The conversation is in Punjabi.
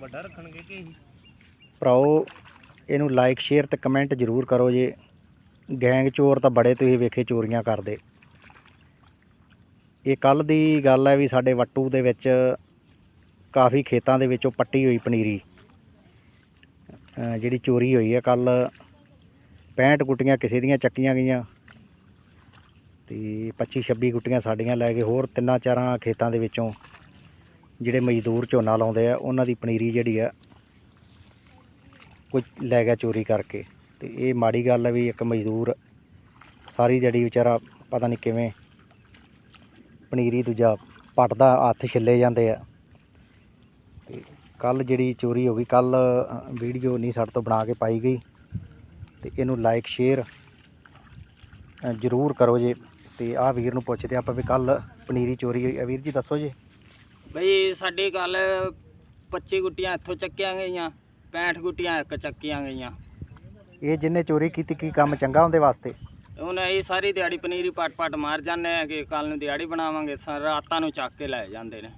ਵੱਡਾ ਰੱਖਣਗੇ ਕਿ ਇਹੀ? ਭਰਾਓ, ਇਹਨੂੰ ਲਾਈਕ ਸ਼ੇਅਰ ਤੇ ਕਮੈਂਟ ਜ਼ਰੂਰ ਕਰੋ ਜੇ। ਗੈਂਗ ਚੋਰ ਤਾਂ ਬੜੇ ਤੁਸੀਂ ਵੇਖੇ ਚੋਰੀਆਂ ਕਰਦੇ। ਇਹ ਕੱਲ ਦੀ ਗੱਲ ਹੈ ਵੀ ਸਾਡੇ ਵੱਟੂ ਦੇ ਵਿੱਚ ਕਾਫੀ ਖੇਤਾਂ ਦੇ ਵਿੱਚੋਂ ਪੱਟੀ ਹੋਈ ਪਨੀਰੀ। ਜਿਹੜੀ ਚੋਰੀ ਹੋਈ ਹੈ ਕੱਲ 65 ਗੁੱਟੀਆਂ ਕਿਸੇ ਦੀਆਂ ਚੱਕੀਆਂ ਗਈਆਂ। ਤੇ 25 26 ਗੁੱਟੀਆਂ ਸਾਡੀਆਂ ਲੈ ਕੇ ਹੋਰ ਤਿੰਨਾਂ ਚਾਰਾਂ ਖੇਤਾਂ ਦੇ ਵਿੱਚੋਂ ਜਿਹੜੇ ਮਜ਼ਦੂਰ ਝੋਨਾ ਲਾਉਂਦੇ ਆ, ਉਹਨਾਂ ਦੀ ਪਨੀਰੀ ਜਿਹੜੀ ਆ ਕੋਈ ਲੈ ਗਿਆ ਚੋਰੀ ਕਰਕੇ। ਤੇ ਇਹ ਮਾੜੀ ਗੱਲ ਹੈ ਵੀ ਇੱਕ ਮਜ਼ਦੂਰ ਸਾਰੀ ਦਿਹਾੜੀ ਵਿਚਾਰਾ ਪਤਾ ਨਹੀਂ ਕਿਵੇਂ ਪਨੀਰੀ ਦੂਜਾ ਪੱਟਦਾ, ਹੱਥ ਛਿੱਲੇ ਜਾਂਦੇ ਆ। ਤੇ ਕੱਲ ਜਿਹੜੀ ਚੋਰੀ ਹੋ ਗਈ ਕੱਲ ਵੀਡੀਓ ਨਹੀਂ ਸਾਡੇ ਤੋਂ ਬਣਾ ਕੇ ਪਾਈ ਗਈ। ਤੇ ਇਹਨੂੰ ਲਾਈਕ ਸ਼ੇਅਰ ਜ਼ਰੂਰ ਕਰੋ ਜੇ। ਤੇ ਆਹ ਵੀਰ ਨੂੰ ਪੁੱਛਦੇ ਆਪਾਂ ਵੀ ਕੱਲ ਪਨੀਰੀ ਚੋਰੀ ਹੋਈ ਆ। ਵੀਰ ਜੀ, ਦੱਸੋ ਜੀ। ਬਈ ਸਾਡੀ ਗੱਲ 25 ਗੁੱਟੀਆਂ ਇੱਥੋਂ ਚੱਕੀਆਂ ਗਈਆਂ 65 ਗੁੱਟੀਆਂ ਇੱਕ ਚੱਕੀਆਂ ਗਈਆਂ। ਇਹ ਜਿਹਨੇ ਚੋਰੀ ਕੀਤੀ ਕੀ ਕੰਮ ਚੰਗਾ ਉਹਦੇ ਵਾਸਤੇ? ਹੁਣ ਇਹ ਸਾਰੀ ਦਿਹਾੜੀ ਪਨੀਰੀ ਪਟ ਪਟ ਮਾਰ ਜਾਂਦੇ ਆ ਕਿ ਕੱਲ ਨੂੰ ਦਿਹਾੜੀ ਬਣਾਵਾਂਗੇ ਸਾ- ਰਾਤਾਂ ਨੂੰ ਚੱਕ ਕੇ ਲੈ ਜਾਂਦੇ ਨੇ।